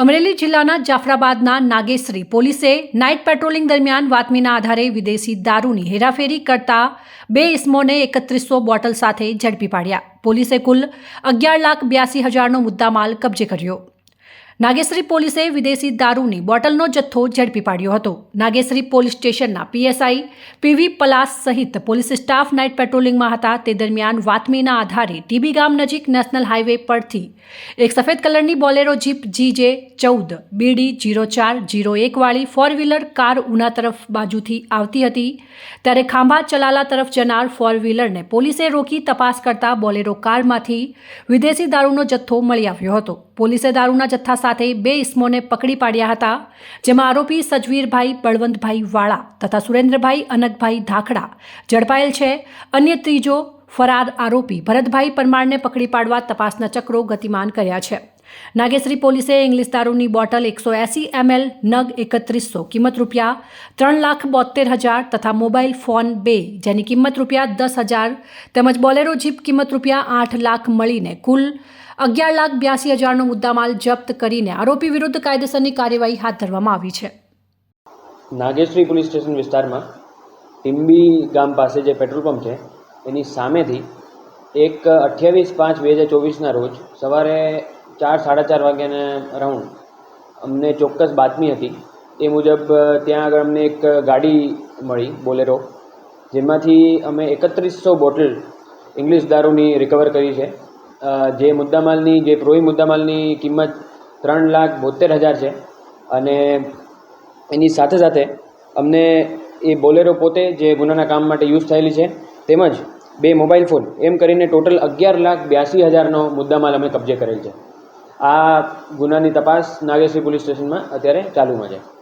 અમરેલી જિલ્લાના જાફરાબાદના નાગેશ્રી પોલીસે night patrolling દરમિયાન વાતમીના આધારે વિદેશી દારૂની હેરાફેરી કરતા બે ઇસમોને એકત્રીસો બોટલ સાથે ઝડપી પાડ્યા. પોલીસે કુલ અગિયાર લાખ બ્યાસી હજારનો મુદ્દામાલ કબજે કર્યો. નાગેશ્રી પોલીસે વિદેશી દારૂની બોટલનો જથ્થો ઝડપી પાડ્યો હતો. નાગેશ્રી પોલીસ સ્ટેશનના પીએસઆઈ પીવી પલાસ સહિત પોલીસ સ્ટાફ નાઇટ પેટ્રોલિંગમાં હતા. તે દરમિયાન વાતમીના આધારે ટીબી ગામ નજીક નેશનલ હાઈવે પરથી એક સફેદ કલરની બોલેરો જીપ જીજે ચૌદ, બીડી જીરો ચાર, જીરો એકવાળી ફોર વ્હીલર કાર ઉના તરફ બાજુથી આવતી હતી. ત્યારે ખાંભા ચલાલા તરફ જનાર ફોર વ્હીલરને પોલીસે રોકી તપાસ કરતા બોલેરો કારમાંથી વિદેશી દારૂનો જથ્થો મળી આવ્યો હતો. પોલીસે દારૂના જથ્થા સાથે બે ઇસમોને પકડી પાડ્યા હતા, જેમાં આરોપી સજવીરભાઈ, બળવંતભાઈ વાળા તથા સુરેન્દ્રભાઈ અનકભાઈ ધાખડા ઝડપાયેલ છે. અન્ય ત્રીજો ફરાર આરોપી ભરતભાઈ પરમારને પકડી પાડવા તપાસના ચક્રો ગતિમાન કર્યા છે. નાગેશ્રી પોલીસે ઇંગ્લિશ દારૂની બોટલ એકસો એંસી એમએલ, નગ એકત્રીસો, કિંમત રૂપિયા ત્રણ લાખ બોતેર હજાર તથા મોબાઈલ ફોન બે, જેની કિંમત રૂપિયા દસ હજાર તેમજ બોલેરો જીપ કિંમત રૂપિયા આઠ લાખ મળીને કુલ અગિયાર લાખ બ્યાસી હજારનો મુદ્દામાલ જપ્ત કરીને આરોપી વિરુદ્ધ કાયદેસરની કાર્યવાહી હાથ ધરવામાં આવી છે. નાગેશ્રી પોલીસ સ્ટેશન વિસ્તારમાં ટીમ્બી ગામ પાસે જે પેટ્રોલ પંપ છે, એની સામેથી એક અઠ્યાવીસ પાંચ બે હજાર ચોવીસના રોજ સવારે ચાર, સાડા ચાર વાગ્યાના અરાઉન્ડ અમને ચોક્કસ બાતમી હતી. એ મુજબ ત્યાં આગળ અમને એક ગાડી મળી, બોલેરો, જેમાંથી અમે એકત્રીસો બોટલ ઇંગ્લિશ દારૂની રિકવર કરી છે. જે મુદ્દામાલની, જે પ્રોહી મુદ્દામાલની કિંમત ત્રણ લાખ બોતેર હજાર છે. અને એની સાથે સાથે અમને એ બોલેરો પોતે જે ગુનાના કામ માટે યુઝ થયેલી છે, તેમજ બે મોબાઈલ ફોન, એમ કરીને ટોટલ અગિયાર લાખ બ્યાસી હજારનો મુદ્દામાલ અમે કબજે કરેલ છે. આ ગુનાની તપાસ નાગેશ્વરી પોલીસ સ્ટેશનમાં અત્યારે ચાલુમાં છે.